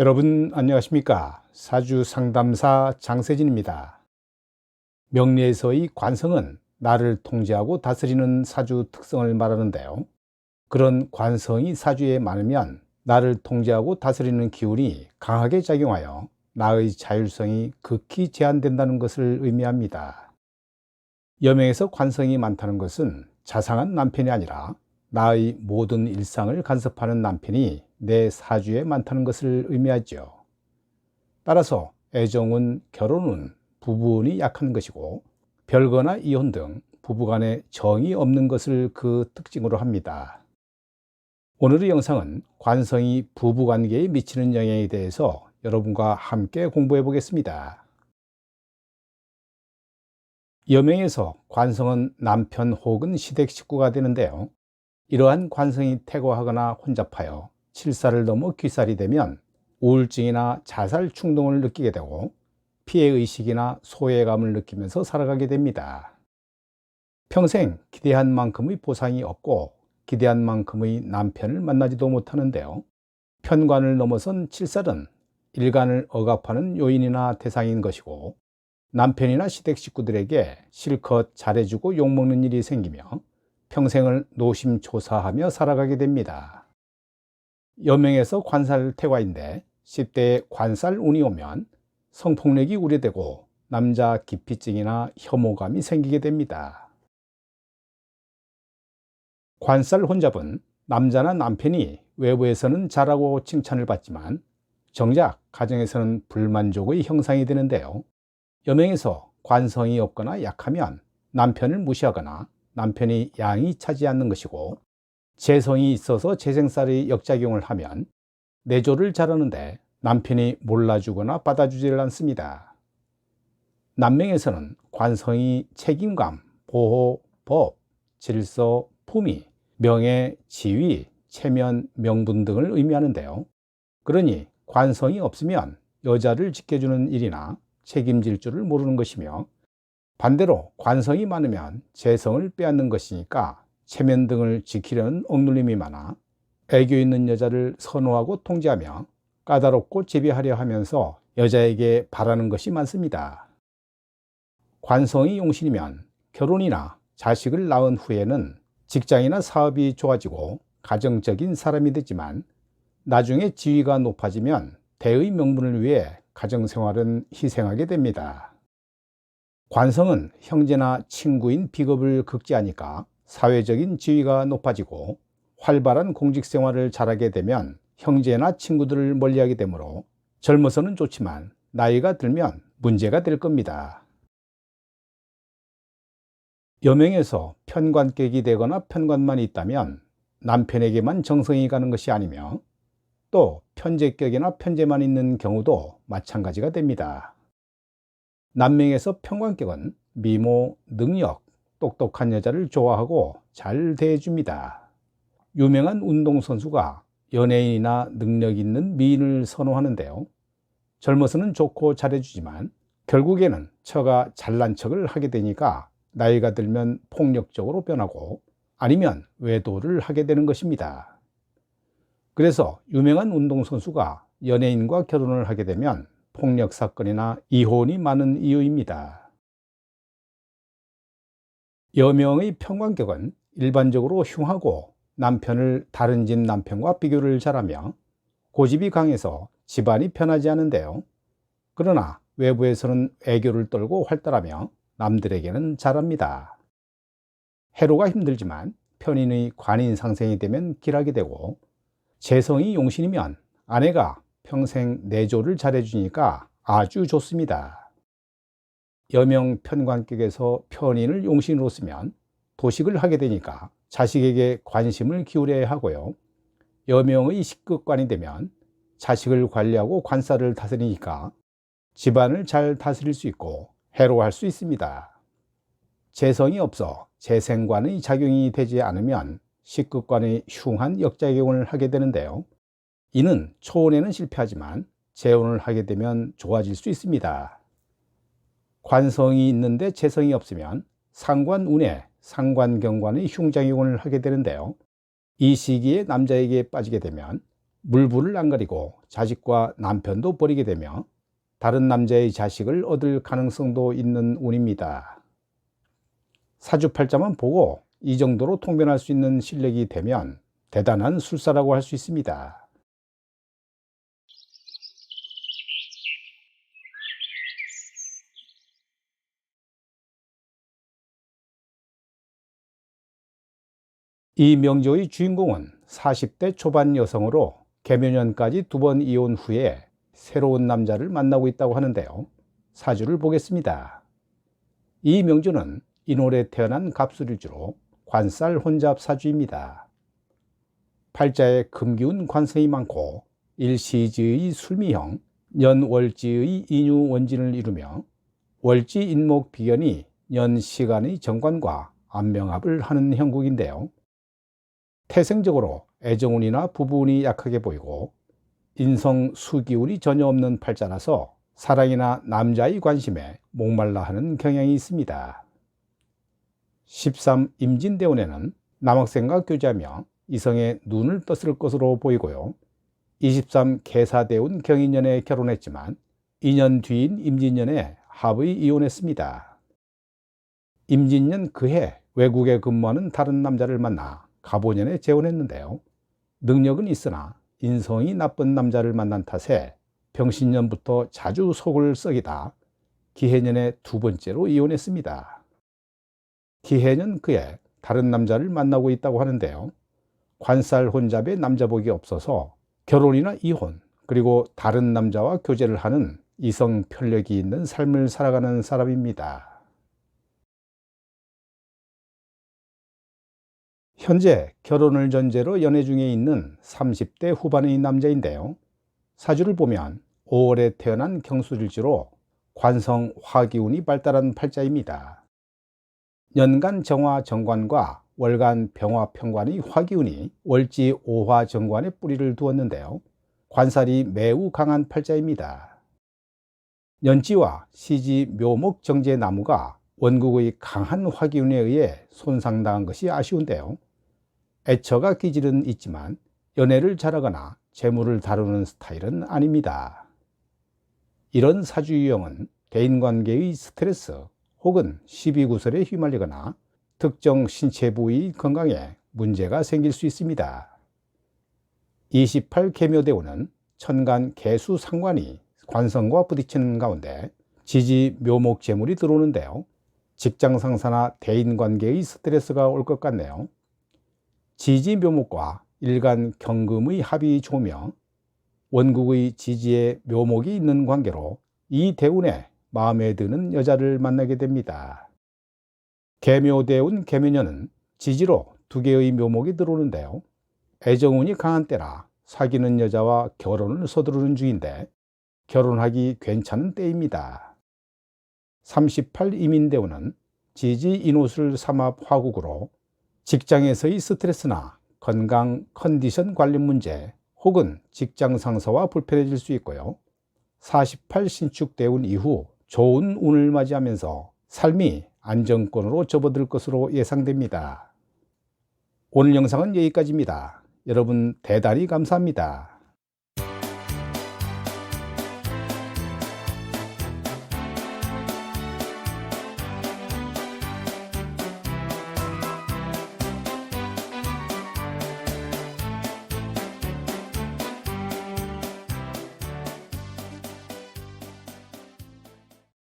여러분 안녕하십니까? 사주 상담사 장세진입니다. 명리에서의 관성은 나를 통제하고 다스리는 사주 특성을 말하는데요. 그런 관성이 사주에 많으면 나를 통제하고 다스리는 기운이 강하게 작용하여 나의 자율성이 극히 제한된다는 것을 의미합니다. 여명에서 관성이 많다는 것은 자상한 남편이 아니라 나의 모든 일상을 간섭하는 남편이 내 사주에 많다는 것을 의미하죠. 따라서 애정은 결혼은 부부운이 약한 것이고 별거나 이혼 등 부부간에 정이 없는 것을 그 특징으로 합니다. 오늘의 영상은 관성이 부부관계에 미치는 영향에 대해서 여러분과 함께 공부해 보겠습니다. 여명에서 관성은 남편 혹은 시댁 식구가 되는데요. 이러한 관성이 태고하거나 혼잡하여 칠살을 넘어 귀살이 되면 우울증이나 자살 충동을 느끼게 되고 피해의식이나 소외감을 느끼면서 살아가게 됩니다. 평생 기대한 만큼의 보상이 없고 기대한 만큼의 남편을 만나지도 못하는데요. 편관을 넘어선 칠살은 일간을 억압하는 요인이나 대상인 것이고 남편이나 시댁 식구들에게 실컷 잘해주고 욕먹는 일이 생기며 평생을 노심초사하며 살아가게 됩니다. 여명에서 관살 태과인데 10대에 관살 운이 오면 성폭력이 우려되고 남자 기피증이나 혐오감이 생기게 됩니다. 관살 혼잡은 남자나 남편이 외부에서는 잘하고 칭찬을 받지만 정작 가정에서는 불만족의 형상이 되는데요. 여명에서 관성이 없거나 약하면 남편을 무시하거나 남편이 양이 차지 않는 것이고 재성이 있어서 재생살이 역작용을 하면 내조를 잘하는데 남편이 몰라주거나 받아주지를 않습니다. 남명에서는 관성이 책임감, 보호, 법, 질서, 품위, 명예, 지위, 체면, 명분 등을 의미하는데요. 그러니 관성이 없으면 여자를 지켜주는 일이나 책임질 줄을 모르는 것이며 반대로 관성이 많으면 재성을 빼앗는 것이니까 체면 등을 지키려는 억눌림이 많아 애교 있는 여자를 선호하고 통제하며 까다롭고 재비하려 하면서 여자에게 바라는 것이 많습니다. 관성이 용신이면 결혼이나 자식을 낳은 후에는 직장이나 사업이 좋아지고 가정적인 사람이 되지만 나중에 지위가 높아지면 대의 명분을 위해 가정생활은 희생하게 됩니다. 관성은 형제나 친구인 비겁을 극지하니까 사회적인 지위가 높아지고 활발한 공직 생활을 잘하게 되면 형제나 친구들을 멀리하게 되므로 젊어서는 좋지만 나이가 들면 문제가 될 겁니다. 여명에서 편관객이 되거나 편관만 있다면 남편에게만 정성이 가는 것이 아니며 또 편제격이나 편제만 있는 경우도 마찬가지가 됩니다. 남명에서 평관격은 미모, 능력, 똑똑한 여자를 좋아하고 잘 대해줍니다. 유명한 운동선수가 연예인이나 능력 있는 미인을 선호하는데요. 젊어서는 좋고 잘해주지만 결국에는 처가 잘난 척을 하게 되니까 나이가 들면 폭력적으로 변하고 아니면 외도를 하게 되는 것입니다. 그래서 유명한 운동선수가 연예인과 결혼을 하게 되면 폭력 사건이나 이혼이 많은 이유입니다. 여명의 평관격은 일반적으로 흉하고 남편을 다른 집 남편과 비교를 잘하며 고집이 강해서 집안이 편하지 않은데요. 그러나 외부에서는 애교를 떨고 활달하며 남들에게는 잘합니다. 해로가 힘들지만 편인의 관인 상생이 되면 길하게 되고 재성이 용신이면 아내가 평생 내조를 잘해주니까 아주 좋습니다. 여명 편관격에서 편인을 용신으로 쓰면 도식을 하게 되니까 자식에게 관심을 기울여야 하고요. 여명의 식극관이 되면 자식을 관리하고 관사를 다스리니까 집안을 잘 다스릴 수 있고 해로할 수 있습니다. 재성이 없어 재생관의 작용이 되지 않으면 식극관의 흉한 역작용을 하게 되는데요. 이는 초혼에는 실패하지만 재혼을 하게 되면 좋아질 수 있습니다. 관성이 있는데 재성이 없으면 상관운에 상관경관의 흉작용을 하게 되는데요. 이 시기에 남자에게 빠지게 되면 물불을 안 가리고 자식과 남편도 버리게 되며 다른 남자의 자식을 얻을 가능성도 있는 운입니다. 사주팔자만 보고 이 정도로 통변할 수 있는 실력이 되면 대단한 술사라고 할 수 있습니다. 이 명조의 주인공은 40대 초반 여성으로 개묘년까지 두 번 이혼 후에 새로운 남자를 만나고 있다고 하는데요. 사주를 보겠습니다. 이 명조는 인월에 태어난 갑술일주로 관살 혼잡 사주입니다. 팔자에 금기운 관성이 많고 일시지의 술미형, 년월지의 인유 원진을 이루며 월지 인목 비견이 년시간의 정관과 안명합을 하는 형국인데요. 태생적으로 애정운이나 부부운이 약하게 보이고 인성 수기운이 전혀 없는 팔자라서 사랑이나 남자의 관심에 목말라 하는 경향이 있습니다. 13 임진대운에는 남학생과 교제하며 이성의 눈을 떴을 것으로 보이고요. 23 계사대운 경인년에 결혼했지만 2년 뒤인 임진년에 합의 이혼했습니다. 임진년 그해 외국에 근무하는 다른 남자를 만나 가보년에 재혼했는데요. 능력은 있으나 인성이 나쁜 남자를 만난 탓에 병신년부터 자주 속을 썩이다 기해년에 두 번째로 이혼했습니다. 기해년 그에 다른 남자를 만나고 있다고 하는데요. 관살 혼잡에 남자복이 없어서 결혼이나 이혼, 그리고 다른 남자와 교제를 하는 이성 편력이 있는 삶을 살아가는 사람입니다. 현재 결혼을 전제로 연애 중에 있는 30대 후반의 남자인데요. 사주를 보면 5월에 태어난 경술일지로 관성 화기운이 발달한 팔자입니다. 연간 정화 정관과 월간 병화 평관의 화기운이 월지 오화 정관에 뿌리를 두었는데요. 관살이 매우 강한 팔자입니다. 연지와 시지 묘목 정제 나무가 원국의 강한 화기운에 의해 손상당한 것이 아쉬운데요. 애처가 기질은 있지만 연애를 잘하거나 재물을 다루는 스타일은 아닙니다. 이런 사주 유형은 대인관계의 스트레스 혹은 시비구설에 휘말리거나 특정 신체 부위 건강에 문제가 생길 수 있습니다. 28 개묘대우는 천간 개수 상관이 관성과 부딪히는 가운데 지지 묘목 재물이 들어오는데요. 직장 상사나 대인 관계의 스트레스가 올 것 같네요. 지지 묘목과 일간 경금의 합이 좋으며 원국의 지지에 묘목이 있는 관계로 이 대운에 마음에 드는 여자를 만나게 됩니다. 개묘대운 개묘년은 지지로 두 개의 묘목이 들어오는데요. 애정운이 강한 때라 사귀는 여자와 결혼을 서두르는 중인데 결혼하기 괜찮은 때입니다. 38 이민대운은 지지 인옷을 삼합 화국으로 직장에서의 스트레스나 건강 컨디션 관리 문제 혹은 직장 상사와 불편해질 수 있고요. 48 신축 대운 이후 좋은 운을 맞이하면서 삶이 안정권으로 접어들 것으로 예상됩니다. 오늘 영상은 여기까지입니다. 여러분 대단히 감사합니다.